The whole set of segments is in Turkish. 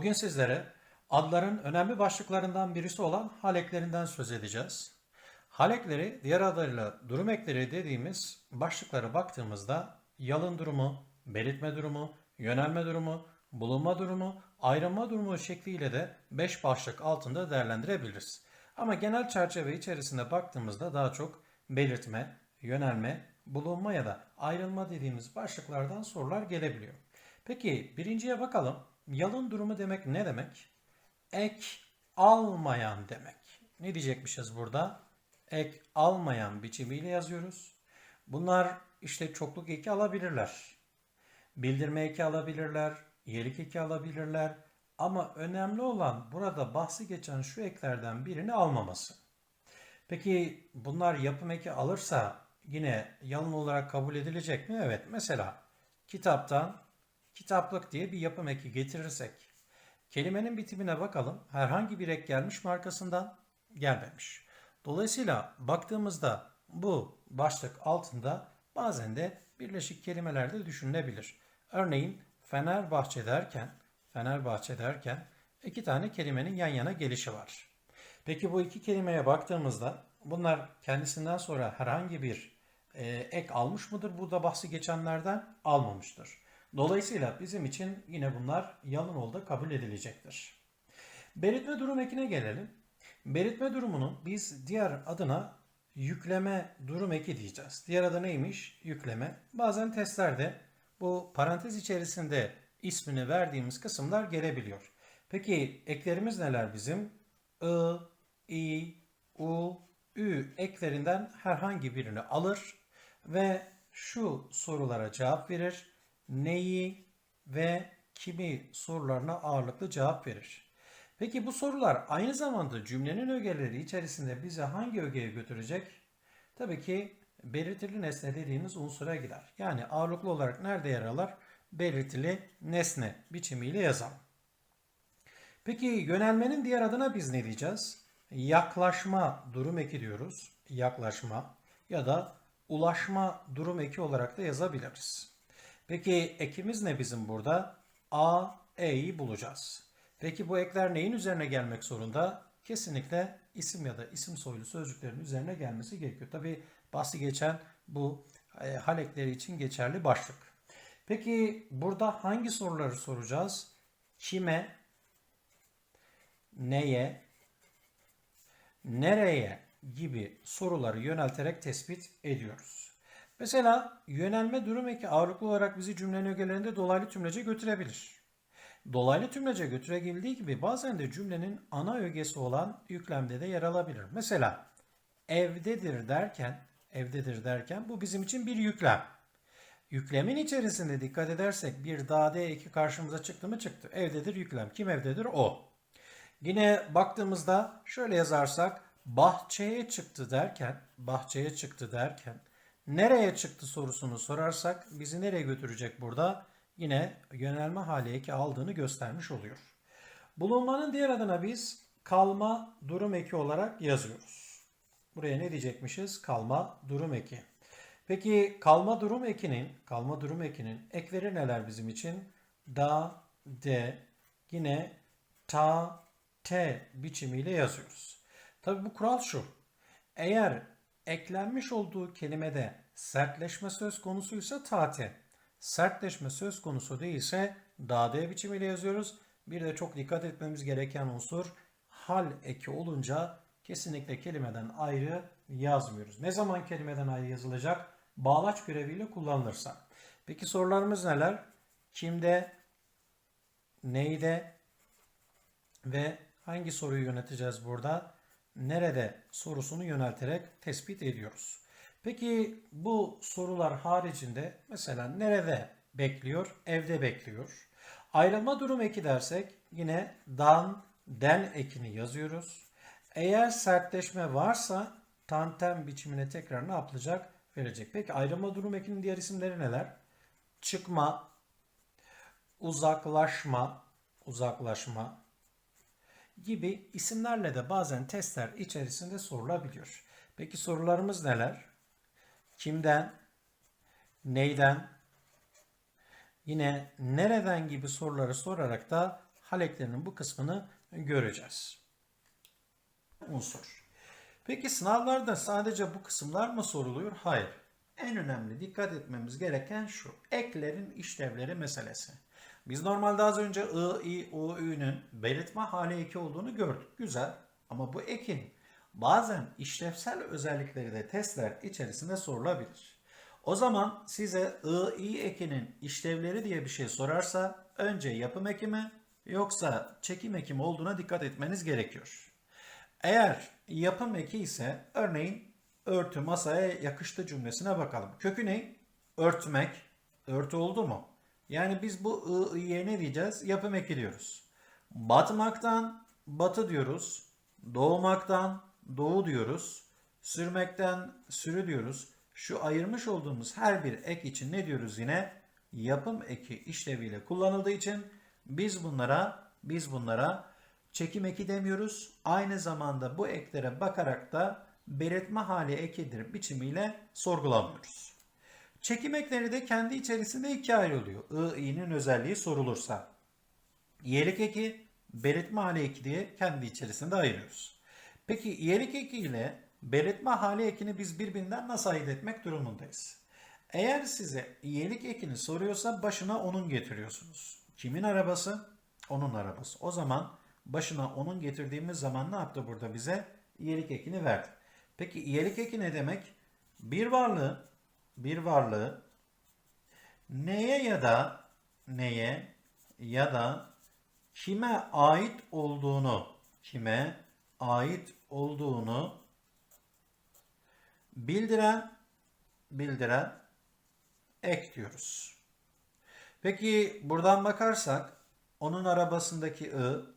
Bugün sizlere adların önemli başlıklarından birisi olan haleklerinden söz edeceğiz. Halekleri diğer adlarıyla durum ekleri dediğimiz başlıklara baktığımızda yalın durumu, belirtme durumu, yönelme durumu, bulunma durumu, ayrılma durumu şekliyle de 5 başlık altında değerlendirebiliriz. Ama genel çerçeve içerisinde baktığımızda daha çok belirtme, yönelme, bulunma ya da ayrılma dediğimiz başlıklardan sorular gelebiliyor. Peki birinciye bakalım. Yalın durumu demek ne demek? Ek almayan demek. Ne diyecekmişiz burada? Ek almayan biçimiyle yazıyoruz. Bunlar işte çokluk eki alabilirler. Bildirme eki alabilirler. Yerik eki alabilirler. Ama önemli olan burada bahsi geçen şu eklerden birini almaması. Peki bunlar yapım eki alırsa yine yalın olarak kabul edilecek mi? Evet. Mesela kitaptan kitaplık diye bir yapım eki getirirsek kelimenin bitimine bakalım. Herhangi bir ek gelmiş mi arkasından? Gelmemiş. Dolayısıyla baktığımızda bu başlık altında bazen de birleşik kelimeler de düşünülebilir. Örneğin Fenerbahçe derken Fenerbahçe derken iki tane kelimenin yan yana gelişi var. Peki bu iki kelimeye baktığımızda bunlar kendisinden sonra herhangi bir e, ek almış mıdır? Burada bahsi geçenlerden almamıştır. Dolayısıyla bizim için yine bunlar yalın olda kabul edilecektir. Belirtme durum ekine gelelim. Belirtme durumunu biz diğer adına yükleme durum eki diyeceğiz. Diğer adı neymiş? Yükleme. Bazen testlerde bu parantez içerisinde ismini verdiğimiz kısımlar gelebiliyor. Peki eklerimiz neler bizim? I, I, U, Ü eklerinden herhangi birini alır ve şu sorulara cevap verir. Neyi ve kimi sorularına ağırlıklı cevap verir. Peki bu sorular aynı zamanda cümlenin ögeleri içerisinde bize hangi ögeye götürecek? Tabii ki belirtili nesne dediğimiz unsura gider. Yani ağırlıklı olarak nerede yer alır? Belirtili nesne biçimiyle yazalım. Peki yönelmenin diğer adına biz ne diyeceğiz? Yaklaşma durum eki diyoruz. Yaklaşma ya da ulaşma durum eki olarak da yazabiliriz. Peki ekimiz ne bizim burada? A, E'yi bulacağız. Peki bu ekler neyin üzerine gelmek zorunda? Kesinlikle isim ya da isim soylu sözcüklerin üzerine gelmesi gerekiyor. Tabi bahsi geçen bu e, hal ekleri için geçerli başlık. Peki burada hangi soruları soracağız? Kime, neye, nereye gibi soruları yönelterek tespit ediyoruz. Mesela yönelme durum eki ağırlıklı olarak bizi cümlenin ögelerinde dolaylı tümlece götürebilir. Dolaylı tümlece götürebildiği gibi bazen de cümlenin ana ögesi olan yüklemde de yer alabilir. Mesela evdedir derken, evdedir derken bu bizim için bir yüklem. Yüklemin içerisinde dikkat edersek bir dade eki karşımıza çıktı mı çıktı. Evdedir yüklem. Kim evdedir? O. Yine baktığımızda şöyle yazarsak bahçeye çıktı derken, bahçeye çıktı derken nereye çıktı sorusunu sorarsak bizi nereye götürecek burada? Yine yönelme hali eki aldığını göstermiş oluyor. Bulunmanın diğer adına biz kalma durum eki olarak yazıyoruz. Buraya ne diyecekmişiz? Kalma durum eki. Peki kalma durum ekinin, kalma durum ekinin ekleri neler bizim için? Da, de, yine ta, te biçimiyle yazıyoruz. Tabi bu kural şu. Eğer eklenmiş olduğu kelimede sertleşme söz konusuysa tate, sertleşme söz konusu değilse dade biçimiyle yazıyoruz. Bir de çok dikkat etmemiz gereken unsur hal eki olunca kesinlikle kelimeden ayrı yazmıyoruz. Ne zaman kelimeden ayrı yazılacak? Bağlaç göreviyle kullanılırsa. Peki sorularımız neler? Kimde, neyde ve hangi soruyu yöneteceğiz burada? Nerede sorusunu yönelterek tespit ediyoruz. Peki bu sorular haricinde mesela nerede bekliyor? Evde bekliyor. Ayrılma durum eki dersek yine dan, den ekini yazıyoruz. Eğer sertleşme varsa tantem biçimine tekrar ne yapılacak? Verecek. Peki ayrılma durum ekinin diğer isimleri neler? Çıkma, uzaklaşma, uzaklaşma gibi isimlerle de bazen testler içerisinde sorulabiliyor. Peki sorularımız neler? Kimden, neyden, yine nereden gibi soruları sorarak da hal eklerinin bu kısmını göreceğiz. Unsur. Peki sınavlarda sadece bu kısımlar mı soruluyor? Hayır. En önemli dikkat etmemiz gereken şu. Eklerin işlevleri meselesi. Biz normalde az önce I, I, U, Ü'nün belirtme hali eki olduğunu gördük. Güzel. Ama bu ekin bazen işlevsel özellikleri de testler içerisinde sorulabilir. O zaman size I, I ekinin işlevleri diye bir şey sorarsa önce yapım eki mi yoksa çekim eki mi olduğuna dikkat etmeniz gerekiyor. Eğer yapım eki ise örneğin örtü masaya yakıştı cümlesine bakalım. Kökü ne? Örtmek. Örtü oldu mu? Yani biz bu ı, i'ye ne diyeceğiz? Yapım eki diyoruz. Batmaktan batı diyoruz. Doğmaktan doğu diyoruz. Sürmekten sürü diyoruz. Şu ayırmış olduğumuz her bir ek için ne diyoruz yine? Yapım eki işleviyle kullanıldığı için biz bunlara biz bunlara çekim eki demiyoruz. Aynı zamanda bu eklere bakarak da belirtme hali ekidir biçimiyle sorgulamıyoruz. Çekim ekleri de kendi içerisinde ikiye ayrılıyor. I, i'nin özelliği sorulursa. İyelik eki, belirtme hali eki diye kendi içerisinde ayırıyoruz. Peki iyelik eki ile belirtme hali ekini biz birbirinden nasıl ayırt etmek durumundayız? Eğer size iyelik ekini soruyorsa başına onun getiriyorsunuz. Kimin arabası? Onun arabası. O zaman başına onun getirdiğimiz zaman ne yaptı burada bize? İyelik ekini verdi. Peki iyelik eki ne demek? Bir varlığı, bir varlığı neye ya da neye ya da kime ait olduğunu, kime ait olduğunu bildiren, bildiren ek diyoruz. Peki buradan bakarsak onun arabasındaki I,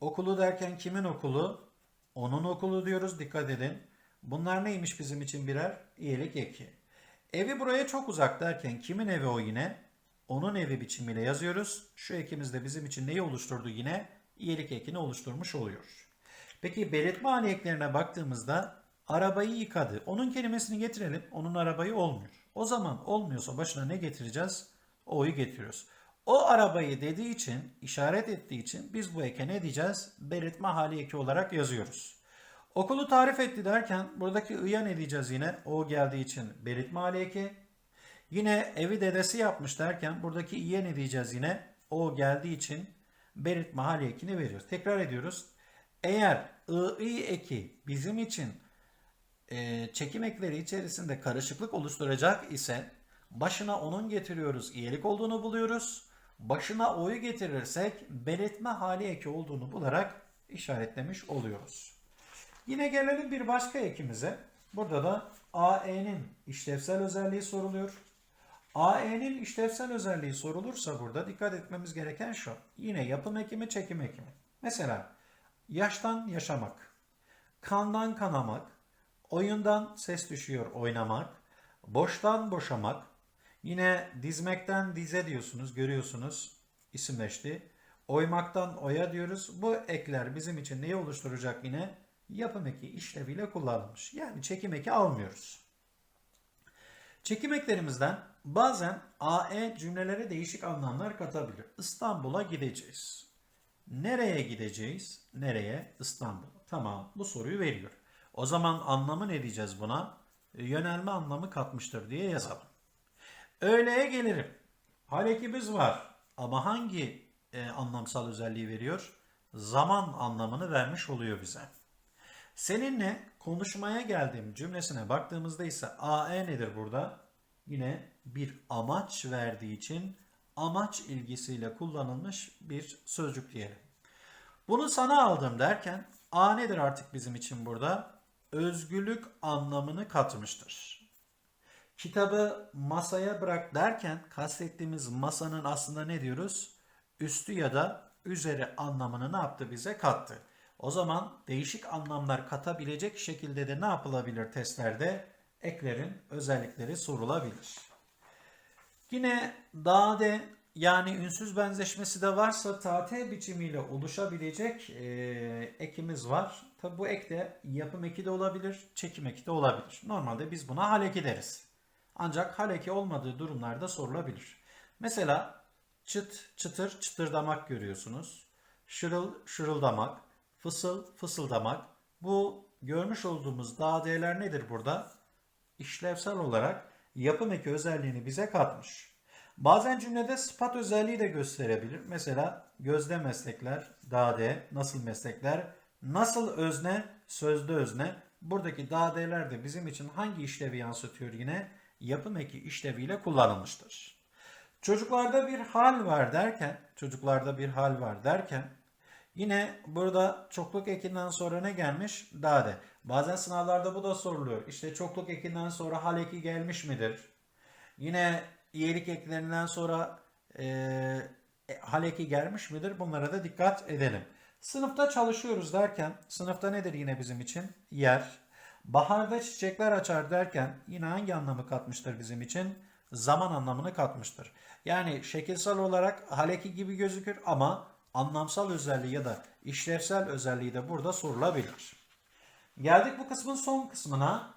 okulu derken kimin okulu? Onun okulu diyoruz dikkat edin. Bunlar neymiş bizim için birer? İyilik eki. Evi buraya çok uzak derken kimin evi o yine? Onun evi biçimiyle yazıyoruz. Şu ekimiz de bizim için neyi oluşturdu yine? İyilik ekini oluşturmuş oluyor. Peki belirtme hali eklerine baktığımızda arabayı yıkadı. Onun kelimesini getirelim. Onun arabayı olmuyor. O zaman olmuyorsa başına ne getireceğiz? O'yu getiriyoruz. O arabayı dediği için, işaret ettiği için biz bu eke ne diyeceğiz? Belirtme hali eki olarak yazıyoruz. Okulu tarif etti derken buradaki i'ya ne diyeceğiz yine? O geldiği için belirtme hali eki. Yine evi dedesi yapmış derken buradaki i'ye ne diyeceğiz yine? O geldiği için belirtme hali ekini veriyoruz. Tekrar ediyoruz. Eğer i eki bizim için e, çekim ekleri içerisinde karışıklık oluşturacak ise başına onun getiriyoruz, iyilik olduğunu buluyoruz. Başına o'yu getirirsek belirtme hali eki olduğunu bularak işaretlemiş oluyoruz. Yine gelelim bir başka ekimize. Burada da AE'nin işlevsel özelliği soruluyor. AE'nin işlevsel özelliği sorulursa burada dikkat etmemiz gereken şu. Yine yapım ekimi, çekim ekimi. Mesela yaştan yaşamak, kandan kanamak, oyundan ses düşüyor oynamak, boştan boşamak, yine dizmekten dize diyorsunuz, görüyorsunuz isimleşti. Oymaktan oya diyoruz. Bu ekler bizim için neyi oluşturacak yine? Yapım eki işleviyle kullanılmış. Yani çekim eki almıyoruz. Çekim eklerimizden bazen AE cümlelere değişik anlamlar katabilir. İstanbul'a gideceğiz. Nereye gideceğiz? Nereye? İstanbul. Tamam bu soruyu veriyor. O zaman anlamı ne diyeceğiz buna? Yönelme anlamı katmıştır diye yazalım. Öğleye gelirim. Hal ekimiz var. Ama hangi e, anlamsal özelliği veriyor? Zaman anlamını vermiş oluyor bize. Seninle konuşmaya geldiğim cümlesine baktığımızda ise AE nedir burada? Yine bir amaç verdiği için amaç ilgisiyle kullanılmış bir sözcük diyelim. Bunu sana aldım derken A nedir artık bizim için burada? Özgürlük anlamını katmıştır. Kitabı masaya bırak derken kastettiğimiz masanın aslında ne diyoruz? Üstü ya da üzeri anlamını ne yaptı bize kattı. O zaman değişik anlamlar katabilecek şekilde de ne yapılabilir testlerde? Eklerin özellikleri sorulabilir. Yine dade yani ünsüz benzeşmesi de varsa tate biçimiyle oluşabilecek e, ekimiz var. Tabi bu ek de yapım eki de olabilir, çekim eki de olabilir. Normalde biz buna hal eki deriz. Ancak hal eki olmadığı durumlarda sorulabilir. Mesela çıt çıtır çıtırdamak görüyorsunuz. Şırıl şırıldamak, fısıl fısıldamak. Bu görmüş olduğumuz dadeler nedir burada? İşlevsel olarak yapım eki özelliğini bize katmış. Bazen cümlede sıfat özelliği de gösterebilir. Mesela gözde meslekler, dade, nasıl meslekler, nasıl özne, sözde özne. Buradaki dadeler de bizim için hangi işlevi yansıtıyor yine? Yapım eki işleviyle kullanılmıştır. Çocuklarda bir hal var derken, çocuklarda bir hal var derken yine burada çokluk ekinden sonra ne gelmiş? Dade. Bazen sınavlarda bu da soruluyor. İşte çokluk ekinden sonra hal eki gelmiş midir? Yine iyilik eklerinden sonra e, e, hal eki gelmiş midir? Bunlara da dikkat edelim. Sınıfta çalışıyoruz derken, sınıfta nedir yine bizim için? Yer. Baharda çiçekler açar derken yine hangi anlamı katmıştır bizim için? Zaman anlamını katmıştır. Yani şekilsel olarak haleki gibi gözükür ama anlamsal özelliği ya da işlevsel özelliği de burada sorulabilir. Geldik bu kısmın son kısmına.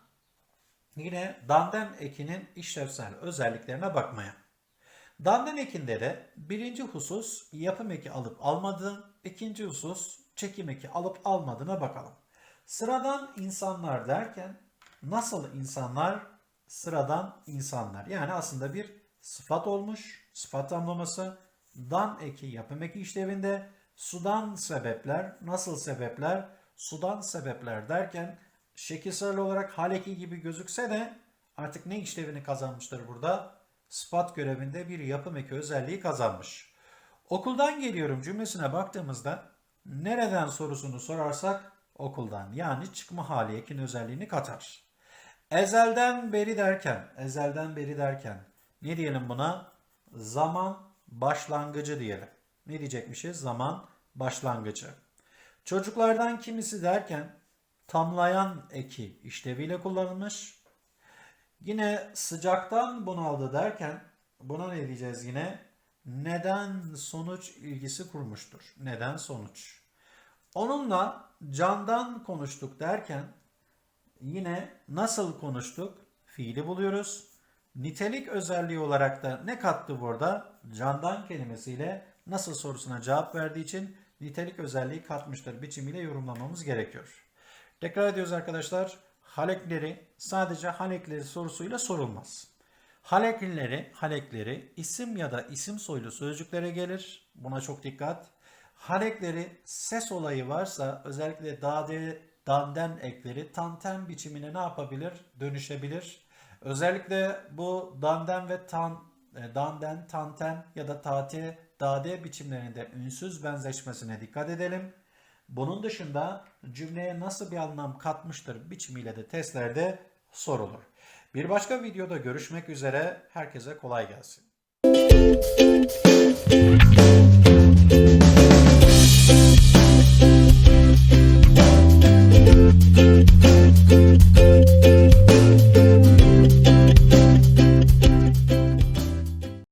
Yine dandem ekinin işlevsel özelliklerine bakmaya. Dandem ekinde de birinci husus yapım eki alıp almadığı, ikinci husus çekim eki alıp almadığına bakalım. Sıradan insanlar derken nasıl insanlar? Sıradan insanlar. Yani aslında bir sıfat olmuş, sıfat tamlaması. Dan eki yapım eki işlevinde sudan sebepler, nasıl sebepler? Sudan sebepler derken şekilsel olarak hal eki gibi gözükse de artık ne işlevini kazanmıştır burada? Sıfat görevinde bir yapım eki özelliği kazanmış. Okuldan geliyorum cümlesine baktığımızda nereden sorusunu sorarsak okuldan yani çıkma hali ekin özelliğini katar. Ezelden beri derken, ezelden beri derken ne diyelim buna? Zaman başlangıcı diyelim. Ne diyecekmişiz? Zaman başlangıcı. Çocuklardan kimisi derken tamlayan eki işleviyle kullanılmış. Yine sıcaktan bunaldı derken buna ne diyeceğiz yine? Neden sonuç ilgisi kurmuştur. Neden sonuç. Onunla candan konuştuk derken yine nasıl konuştuk? Fiili buluyoruz. Nitelik özelliği olarak da ne kattı burada? Candan kelimesiyle nasıl sorusuna cevap verdiği için nitelik özelliği katmıştır. Biçimiyle yorumlamamız gerekiyor. Tekrar ediyoruz arkadaşlar. Halekleri sadece halekleri sorusuyla sorulmaz. Halekleri, halekleri isim ya da isim soylu sözcüklere gelir. Buna çok dikkat. Halekleri ses olayı varsa özellikle dade, danden ekleri tanten biçimine ne yapabilir? Dönüşebilir. Özellikle bu danden ve tan, e, danden, tanten ya da tate, dade biçimlerinde ünsüz benzeşmesine dikkat edelim. Bunun dışında cümleye nasıl bir anlam katmıştır biçimiyle de testlerde sorulur. Bir başka videoda görüşmek üzere. Herkese kolay gelsin.